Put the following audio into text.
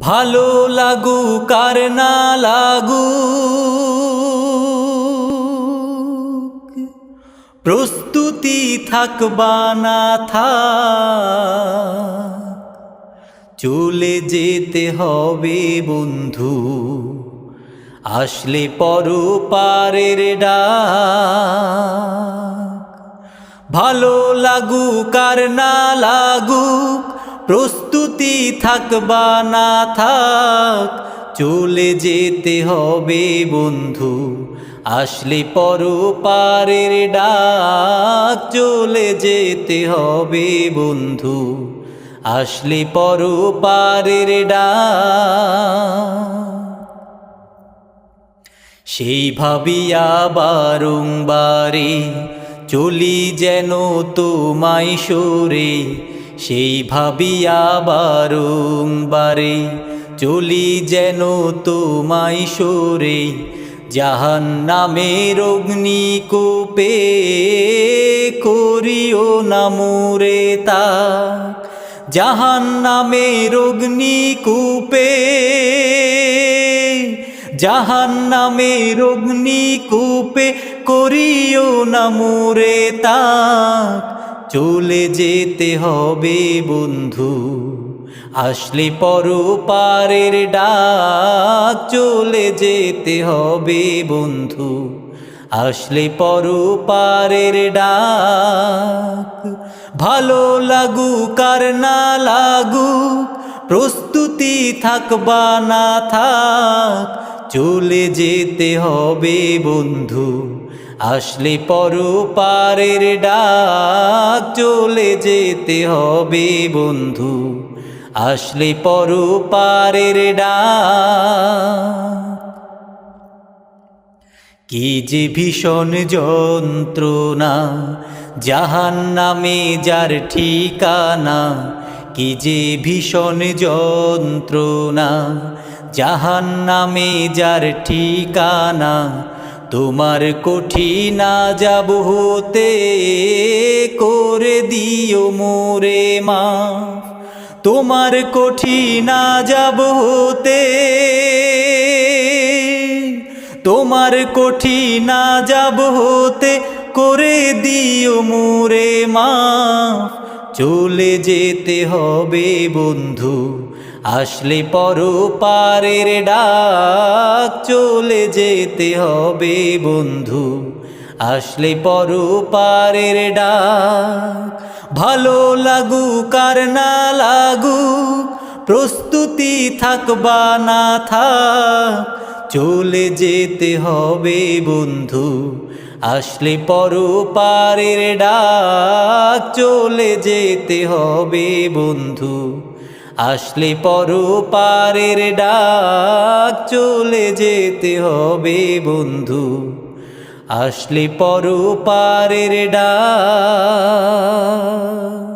ভালো লাগু কার না লাগু প্রস্তুতি থাকবা না থাক, চলে যেতে হবে বন্ধু, আসলে পর পারের ডাক, ভালো লাগুক আর না লাগুক প্রস্তুতি থাকবা না থাক, চলে যেতে হবে বন্ধু। আসলে পর পারের ডাক, চলে যেতে হবে বন্ধু। আসলে পর পারের ডাক, সেই ভাবিয়া বারংবারে চলি যেন তোমায় সরে। সেই ভাবিয়া বারংবারে চলি যেন তোমায় সরে জাহান নামের অগ্নিকূপে করিও নামুরে তা জাহান নামের অগ্নিকূপে জাহান নামের অগ্নিকূপে করিও না মোরে তাক চলে যেতে হবে বন্ধু। আসলে পর পারের ডাক চলে যেতে হবে বন্ধু। আসলে পর পারের ডাক ভালো লাগুক আর না লাগুক, প্রস্তুতি থাকবা না থাক, চলে যেতে হবে বন্ধু। আসলে পর পারের ডাক চলে যেতে হবে বন্ধু। আসলে পর পারের ডাক। কি যে ভীষণ যন্ত্রণা, জাহান নামে যার ঠিকানা, কি যে ভীষণ যন্ত্রণা, জাহান নামে যার ঠিকানা তোমার কঠিনা যাব হতে করে দিও মোরে মা তোমার কঠিনা যাব হতে তোমার কঠিনা যাব হতে করে দিও মোরে মা চলে যেতে হবে বন্ধু, আসলে পর পারের ডাক চলে যেতে হবে বন্ধু, আসলে পর পারের ডাক ভালো লাগুক আর না লাগুক, প্রস্তুতি থাকবা না থাক, চলে যেতে হবে বন্ধু আসলে পর পারের ডাক চলে যেতে হবে বন্ধু। আসলে পরু পারের ডাক চলে যেতে হবে বন্ধু। আসলে পরু পারের ডাক